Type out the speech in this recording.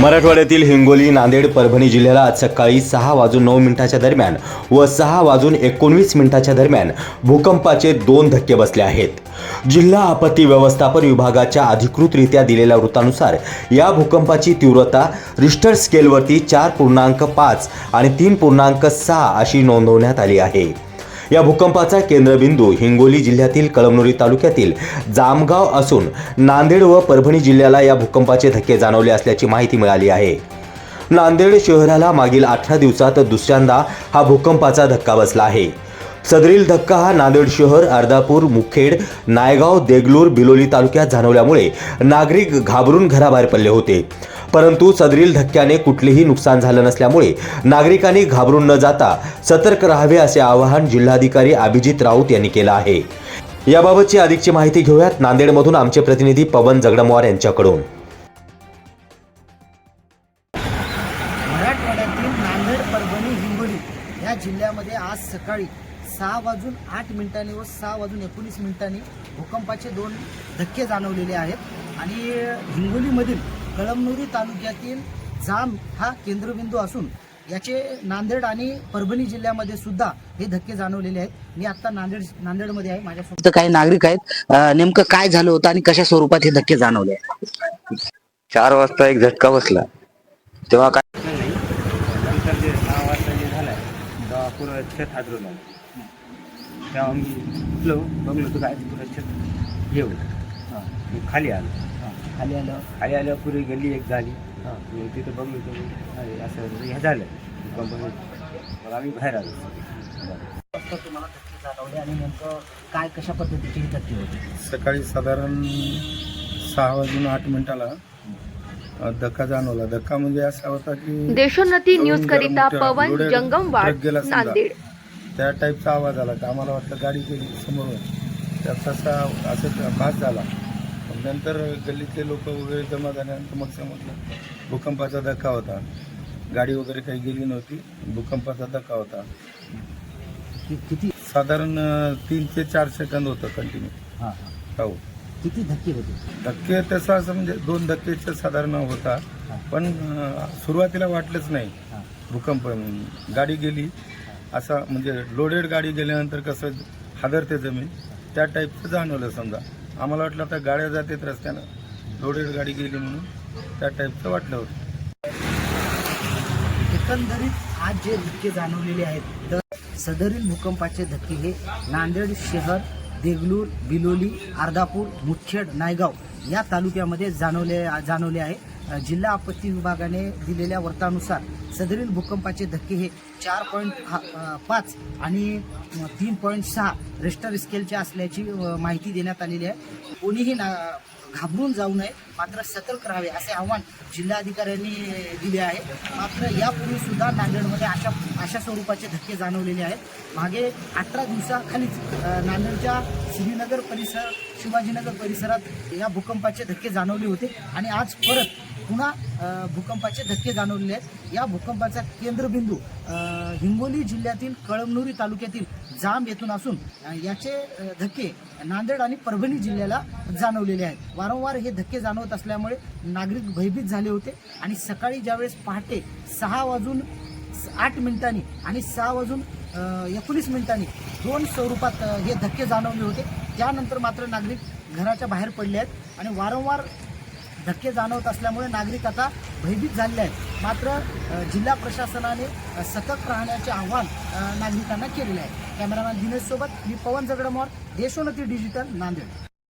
मराठवाड्यातील हिंगोली नांदेड परभणी जिल्ह्याला आज सकाळी सहा वाजून नऊ मिनिटाच्या दरम्यान व सहा वाजून एकोणवीस मिनिटाच्या दरम्यान भूकंपाचे दोन धक्के बसले आहेत. जिल्हा आपत्ती व्यवस्थापन विभागाच्या अधिकृतरित्या दिलेल्या वृत्तानुसार या भूकंपाची तीव्रता रिश्टर स्केलवरती चार पूर्णांक पाच आणि तीन पूर्णांक सहा अशी नोंदवण्यात आली आहे. या भूकंपाचा केंद्रबिंदू हिंगोली जिल्ह्यातील कळमनुरी तालुक्यातील जामगाव असून नांदेड व परभणी जिल्ह्याला या भूकंपाचे धक्के जाणवले असल्याची माहिती मिळाली आहे. नांदेड शहराला मागील अठरा दिवसात दुसऱ्यांदा हा भूकंपाचा धक्का बसला आहे. सदरील धक्का हा नांदेड शहर अर्धापूर मुखेड नायगाव देगलूर बिलोली तालुक्यात जाणवल्यामुळे नागरिक घाबरून घराबाहेर पडले होते. परंतु सदरील धक्क्याने कुठलेही नुकसान झालं नसल्यामुळे नागरिकांनी घाबरून न जाता सतर्क राहावे असे आवाहन जिल्हाधिकारी अभिजित राऊत यांनी केलं आहे. याबाबतची अधिकची माहिती घेऊयात. नांदेडमधून आमचे प्रतिनिधी पवन जगडमवार यांच्याकडून. मराठवाड्यातील नांदेड परभणी हिंगोली या जिल्ह्यामध्ये आज सकाळी सहा वाजून आठ मिनिटांनी व सहा वाजून एकोणीस मिनिटांनी भूकंपाचे दोन धक्के जाणवलेले आहेत. आणि हिंगोलीमधील कळमनुरी तालुक्यातील जाम हा केंद्रबिंदू असून याचे नांदेड आणि परभणी जिल्ह्यामध्ये सुद्धा हे धक्के जाणवलेले आहेत. मी आता नांदेड नांदेडमध्ये आहे. माझ्यासोबत तर काही नागरिक आहेत. नेमकं काय झालं होतं आणि कशा स्वरूपात हे धक्के जाणवले चार वाजता एक झटका बसला. तेव्हा काय नंतर जे सहा वाजता जे झालं तेव्हा पुरं छत हादरून आलं तेव्हा मी उठलो बघलो तर काय पुरं छत येऊ खाली आलं. खाली आलं. खाली आल्यावर पुरी गल्ली एक झाली. मग तिथं अरे असं हे झालं. भूकंप होत. मग आम्ही बाहेर आलो. तुम्हाला जाणवले आणि नेमकं काय कशा पद्धतीचे हे धक्के होते? सकाळी साधारण सहा वाजून आठ मिनिटाला धक्का जाणवला. धक्का म्हणजे असा होता की देशोन्नती न्यूज करिता पवन जंगमवाड ट्रक गेला समजा. नांदेड. त्या टाईपचा आवाज आला. तर आम्हाला वाटलं गाडी गेली समोरून. त्या तसा असं भास झाला. नंतर गल्लीतले लोक वगैरे जमा झाल्यानंतर मग समजलं भूकंपाचा धक्का होता. गाडी वगैरे काही गेली नव्हती भूकंपाचा धक्का होता. कि- किती? साधारण तीन ते चार सेकंद होतं कंटिन्यू हां हां. किती धक्के होते? धक्के तसं असं म्हणजे दोन धक्केचं साधारण होता. पण सुरुवातीला वाटलंच नाही. भूकंप. गाडी गेली. असा म्हणजे लोडेड गाडी गेल्यानंतर कसं हादरते जमीन? त्या टाईपचं जाणवलं समजा. आम्हाला वाटलं आता गाड्या जातात रस्त्यानं. लोडेड गाडी गेली म्हणून त्या टाईपचं वाटलं होतं. एकंदरीत आज जे धक्के जाणवलेले आहेत तर सदरील भूकंपाचे धक्के हे नांदेड शहर देगलूर बिलोली अर्धापूर मुदखेड नायगाव या तालुक्यामध्ये जाणवले जाणवले आहे. जिल्हा आपत्ती विभागाने दिलेल्या वर्तानुसार सदरील भूकंपाचे धक्के हे चार पॉईंट पाच आणि तीन पॉईंट सहा रेस्टर स्केलचे असल्याची माहिती देण्यात आलेली आहे. कोणीही ना घाबरून जाऊ नये मात्र सतर्क राहावे असे आव्हान जिल्हाधिकाऱ्यांनी दिले आहे. मात्र यापूर्वी सुद्धा नांदेडमध्ये अशा अशा स्वरूपाचे धक्के जाणवलेले आहेत. मागे अठरा दिवसाखालीच नांदेडच्या श्रीनगर परिसर शिवाजीनगर परिसरात या भूकंपाचे धक्के जाणवले होते आणि आज परत पुन्हा भूकंपाचे धक्के जाणवलेले आहेत. या भूकंपाचा केंद्रबिंदू हिंगोली जिल्ह्यातील कळमनुरी तालुक्यातील जांब येथून असून याचे धक्के नांदेड आणि परभणी जिल्ह्याला जाणवलेले आहेत. वारंवार हे धक्के जाणवत असल्यामुळे नागरिक भयभीत झाले होते आणि सकाळी ज्यावेळेस पहाटे सहा वाजून आठ मिनिटांनी आणि सहा वाजून एकोणीस मिनिटांनी दोन स्वरूपात हे धक्के जाणवले होते. त्यानंतर मात्र नागरिक घराच्या बाहेर पडले आहेत आणि वारंवार धक्के जाणवत असल्यामुळे नागरिक आता भयभीत झालेले आहेत. मात्र जिल्हा प्रशासनाने सतत सतर्क राहण्याचे आव्हान नागरिकांना केलेले आहे. कॅमेरामॅन दिनेशसोबत मी पवन जगडमोर देशोन्नती डिजिटल नांदेड.